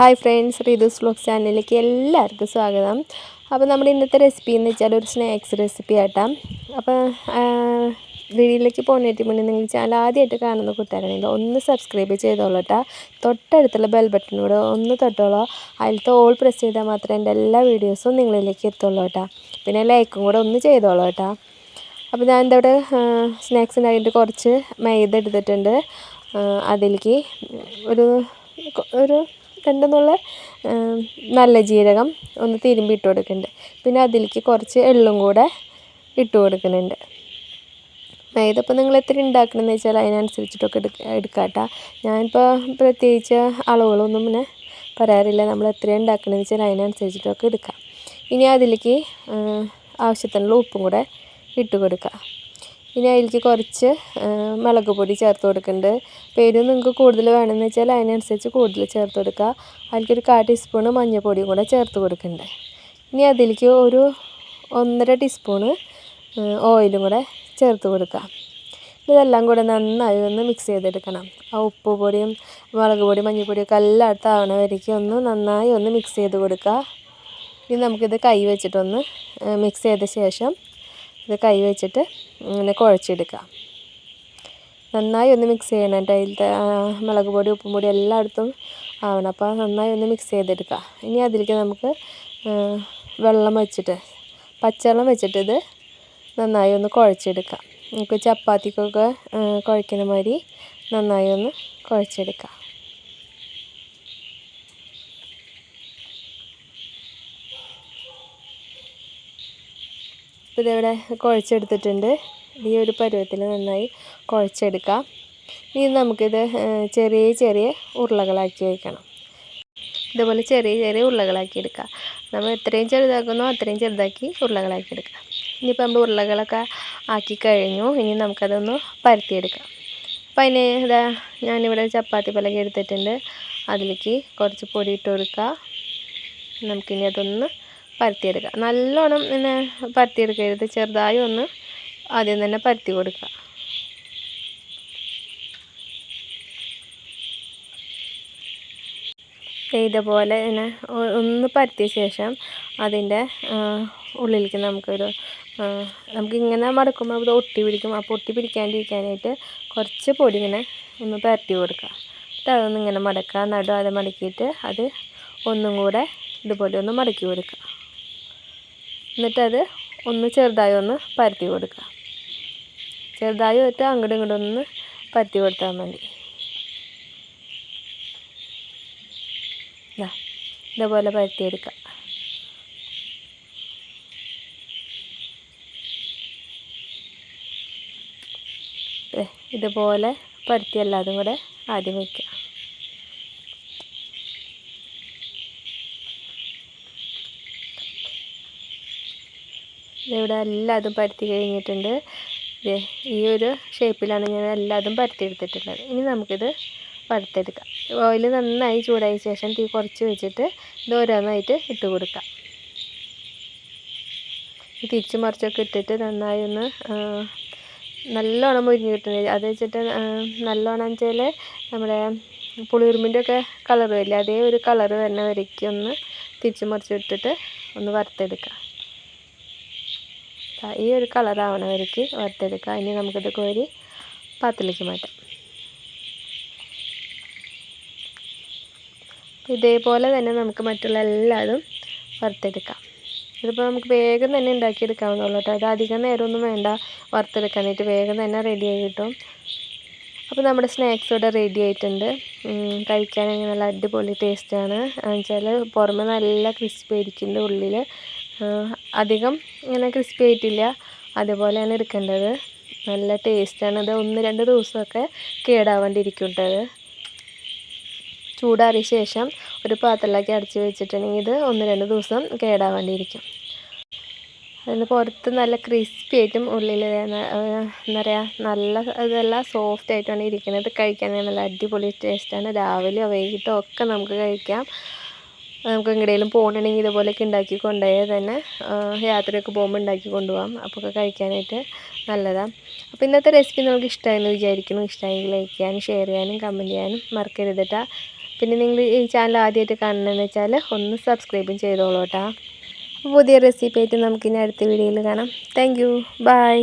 Hi friends റീതൂസ് vlog ചാനലിലേക്ക് എല്ലാവർക്കും സ്വാഗതം. അപ്പോൾ നമ്മുടെ ഇന്നത്തെ റെസിപ്പി എന്ന് വെച്ചാൽ ഒരു സ്നാക്സ് റെസിപ്പി ആട്ടാം. അപ്പോൾ വീഡിയോയിലേക്ക് പോകുന്നതിന് മുന്നേ നിങ്ങൾ ചാനൽ ആദ്യമായിട്ട് കാണുന്ന കൂട്ടുകാരാണെങ്കിൽ ഒന്ന് സബ്സ്ക്രൈബ് ചെയ്തോളൂ കേട്ടോ. തൊട്ടടുത്തുള്ള ബെൽ ബട്ടണിലൂടെ ഒന്ന് തൊട്ടോളൂ. അതിലത്തെ ഓൾ പ്രസ് ചെയ്താൽ മാത്രമേ എന്റെ എല്ലാ വീഡിയോസും നിങ്ങളിലേക്ക് എത്തുള്ളൂ കേട്ടോ. പിന്നെ ലൈക്കും കൂടെ ഒന്ന് ചെയ്തോളൂ കേട്ടോ. അപ്പോൾ ഞാൻ എന്താ ഇവിടെ ഉണ്ടായിട്ട് കുറച്ച് മൈദ എടുത്തിട്ടുണ്ട്. അതിലേക്ക് ഒരു ഒരു രണ്ടെന്നുള്ള നല്ല ജീരകം ഒന്ന് തിരുമ്പി ഇട്ട് കൊടുക്കുന്നുണ്ട്. പിന്നെ അതിലേക്ക് കുറച്ച് എള്ളും കൂടെ ഇട്ട് കൊടുക്കുന്നുണ്ട്. ഇതിപ്പോൾ നിങ്ങൾ എത്ര ഉണ്ടാക്കണമെന്ന് വെച്ചാൽ അതിനനുസരിച്ചിട്ടൊക്കെ എടുക്ക എടുക്കാം ഞാനിപ്പോൾ പ്രത്യേകിച്ച് അളവുകളൊന്നും പിന്നെ പറയാറില്ല. നമ്മൾ എത്രയാണ് ഉണ്ടാക്കണമെന്ന് വെച്ചാൽ അതിനനുസരിച്ചിട്ടൊക്കെ എടുക്കാം. ഇനി അതിലേക്ക് ആവശ്യത്തിനുള്ള ഉപ്പും കൂടെ ഇട്ട് കൊടുക്കുക ഇനി അതിലേക്ക് കുറച്ച് മുളക് പൊടി ചേർത്ത് കൊടുക്കുന്നുണ്ട് പേര് നിങ്ങൾക്ക് കൂടുതൽ വേണമെന്ന് വെച്ചാൽ അതിനനുസരിച്ച് കൂടുതൽ ചേർത്ത് കൊടുക്കുക. അതിലേക്ക് ഒരു കാ ടീസ്പൂണ് മഞ്ഞൾപ്പൊടിയും കൂടെ ചേർത്ത് കൊടുക്കുന്നുണ്ട് ഇനി അതിലേക്ക് ഒരു ഒന്നര ടീസ്പൂണ് ഓയിലും കൂടെ ചേർത്ത് കൊടുക്കുക. ഇതെല്ലാം കൂടെ നന്നായി ഒന്ന് മിക്സ് ചെയ്തെടുക്കണം. ആ ഉപ്പ് പൊടിയും മുളക് പൊടി മഞ്ഞൾപ്പൊടിയൊക്കെ എല്ലായിടത്തും ആവണ വരയ്ക്കും ഒന്ന് നന്നായി ഒന്ന് മിക്സ് ചെയ്ത് കൊടുക്കുക. ഇനി നമുക്കിത് കൈ വെച്ചിട്ടൊന്ന് മിക്സ് ചെയ്ത ശേഷം ഇത് കൈ വെച്ചിട്ട് ഇങ്ങനെ കുഴച്ചെടുക്കുക. നന്നായി ഒന്ന് മിക്സ് ചെയ്യണം കേട്ടോ. അതിലത്തെ മുളക് പൊടി ഉപ്പും പൊടി എല്ലായിടത്തും ആവണം. അപ്പോൾ നന്നായി ഒന്ന് മിക്സ് ചെയ്തെടുക്കുക. ഇനി അതിലേക്ക് നമുക്ക് വെള്ളം വെച്ചിട്ട് പച്ചവെള്ളം വെച്ചിട്ട് ഇത് നന്നായി ഒന്ന് കുഴച്ചെടുക്കുക. നമുക്ക് ചപ്പാത്തിക്കൊക്കെ കുഴക്കുന്ന മാതിരി നന്നായി ഒന്ന് കുഴച്ചെടുക്കാം ഇപ്പോൾ ഇതിവിടെ കുഴച്ചെടുത്തിട്ടുണ്ട്. ഈ ഒരു പരുവത്തിൽ നന്നായി കുഴച്ചെടുക്കാം. ഇനി നമുക്കിത് ചെറിയ ചെറിയ ഉരുളകളാക്കി വയ്ക്കണം ഇതുപോലെ ചെറിയ ചെറിയ ഉരുളകളാക്കി എടുക്കുക നമ്മൾ എത്രയും ചെറുതാക്കുന്നോ അത്രയും ചെറുതാക്കി ഉരുളകളാക്കി എടുക്കുക ഇനിയിപ്പോൾ നമ്മൾ ഉരുളകളൊക്കെ ആക്കി കഴിഞ്ഞു. ഇനി നമുക്കതൊന്ന് പരത്തിയെടുക്കാം. അപ്പോൾ അതിന് ഇതാ ഞാനിവിടെ ചപ്പാത്തി പലക എടുത്തിട്ടുണ്ട്. അതിലേക്ക് കുറച്ച് പൊടി ഇട്ട് കൊടുക്കുക നമുക്കിനി അതൊന്ന് പരത്തിയെടുക്കുക നല്ലോണം ഇങ്ങനെ പരത്തിയെടുക്കരുത്. ചെറുതായി ഒന്ന് ആദ്യം തന്നെ പരത്തി കൊടുക്കുക ചെയ്തപോലെ ഇങ്ങനെ ഒന്ന് പരത്തിയ ശേഷം അതിന്റെ ഉള്ളിലേക്ക് നമുക്കൊരു നമുക്കിങ്ങനെ മടക്കുമ്പോൾ അത് ഒട്ടി പിടിക്കും. അപ്പോൾ ഒട്ടി പിടിക്കാണ്ടിരിക്കാനായിട്ട് കുറച്ച് പൊടി ഇങ്ങനെ ഒന്ന് പരത്തി കൊടുക്കുക എന്നിട്ട് അതൊന്ന് ഇങ്ങനെ മടക്കുക. നടു അത് മടക്കിയിട്ട് അത് ഒന്നും കൂടെ ഇതുപോലെ ഒന്ന് മടക്കി കൊടുക്കുക എന്നിട്ടത് ഒന്ന് ചെറുതായി ഒന്ന് പരത്തി കൊടുക്കുക. ചെറുതായി ഒറ്റ അങ്ങോട്ടും ഇങ്ങോട്ടും ഒന്ന് പരത്തി കൊടുത്താൽ മതി. ഇതേപോലെ പരത്തിയെടുക്കുക. ഇതുപോലെ പരത്തി എല്ലാതും കൂടെ ആദ്യം വയ്ക്കുക. ഇവിടെ എല്ലാതും പരത്തി കഴിഞ്ഞിട്ടുണ്ട്. ഈ ഒരു ഷേപ്പിലാണ് ഞാൻ എല്ലാതും പരത്തിയെടുത്തിട്ടുള്ളത് ഇനി നമുക്കിത് പരത്തെടുക്കാം ഓയിൽ നന്നായി ചൂടായ ശേഷം തീ കുറച്ച് വെച്ചിട്ട് ഇത് ഓരോന്നായിട്ട് ഇട്ട് കൊടുക്കാം. തിരിച്ചു മറിച്ചൊക്കെ ഇട്ടിട്ട് നന്നായി ഒന്ന് നല്ലോണം മുരിഞ്ഞ് കിട്ടുന്നത് അത് വെച്ചിട്ട് നല്ലോണം വെച്ചാൽ നമ്മുടെ പുളിയുറുമ്പിന്റെ ഒക്കെ കളർ വരില്ല അതേ ഒരു കളർ വരുന്ന വരയ്ക്ക് ഒന്ന് തിരിച്ചു മറിച്ചിട്ടിട്ട് ഒന്ന് വറുത്തെടുക്കാം. ഈ ഒരു കളറാവണവർക്ക് വറുത്തെടുക്കുക വറുത്തെടുക്കാം. ഇനി നമുക്കിത് കോരി പാത്രത്തിലേക്ക് മാറ്റാം. ഇതേപോലെ തന്നെ നമുക്ക് മറ്റുള്ള എല്ലാതും വറുത്തെടുക്കാം. ഇതിപ്പോൾ നമുക്ക് വേഗം തന്നെ ഉണ്ടാക്കിയെടുക്കാവുന്നുള്ളൂ കേട്ടോ. അത് അധികം നേരമൊന്നും വേണ്ട വറുത്തെടുക്കാനായിട്ട്. വേഗം തന്നെ റെഡിയായി കിട്ടും. അപ്പോൾ നമ്മുടെ സ്നാക്സ് ഇവിടെ റെഡി ആയിട്ടുണ്ട്. കഴിക്കാൻ നല്ല അടിപൊളി ടേസ്റ്റാണ് എന്നുവെച്ചാൽ പുറമെ നല്ല ക്രിസ്പി ആയിരിക്കുന്നുണ്ട് ഉള്ളിൽ അധികം ഇങ്ങനെ ക്രിസ്പി ആയിട്ടില്ല. അതുപോലെയാണ് എടുക്കേണ്ടത്. നല്ല ടേസ്റ്റാണ് അത് ഒന്ന് രണ്ട് ദിവസമൊക്കെ കേടാവാണ്ടിരിക്കും കേട്ടോ ചൂടാറിയ ശേഷം ഒരു പാത്രത്തിലാക്കി അടച്ച് വെച്ചിട്ടുണ്ടെങ്കിൽ ഇത് ഒന്ന് രണ്ട് ദിവസം കേടാവാണ്ടിരിക്കും. അതിന് പുറത്ത് നല്ല ക്രിസ്പി ആയിട്ടും ഉള്ളിൽ എന്താ പറയുക നല്ല ഇതെല്ലാം സോഫ്റ്റ് ആയിട്ടാണ് ഇരിക്കുന്നത്. കഴിക്കാൻ നല്ല അടിപൊളി ടേസ്റ്റാണ് രാവിലെയോ വൈകിട്ടോ ഒക്കെ നമുക്ക് കഴിക്കാം. നമുക്ക് എങ്ങനെയും പോകണമെങ്കിൽ ഇതുപോലെയൊക്കെ ഉണ്ടാക്കി കൊണ്ടുപോയാൽ തന്നെ യാത്രയൊക്കെ പോകുമ്പോൾ ഉണ്ടാക്കി കൊണ്ടുപോകാം അപ്പോൾ കഴിക്കാനായിട്ട് നല്ലതാണ് അപ്പോൾ ഇന്നത്തെ റെസിപ്പി നിങ്ങൾക്ക് ഇഷ്ടമായെന്ന് വിചാരിക്കുന്നു. ഇഷ്ടമായെങ്കിൽ ലൈക്ക് ചെയ്യാനും ഷെയർ ചെയ്യാനും കമന്റ് ചെയ്യാനും മറക്കരുത് പിന്നെ നിങ്ങൾ ഈ ചാനൽ ആദ്യമായിട്ട് കാണണമെന്ന് വെച്ചാൽ ഒന്ന് സബ്സ്ക്രൈബും ചെയ്തോളൂ കേട്ടോ പുതിയ റെസിപ്പി ആയിട്ട് നമുക്കിനി അടുത്ത വീഡിയോയിൽ കാണാം. Thank you. ബൈ.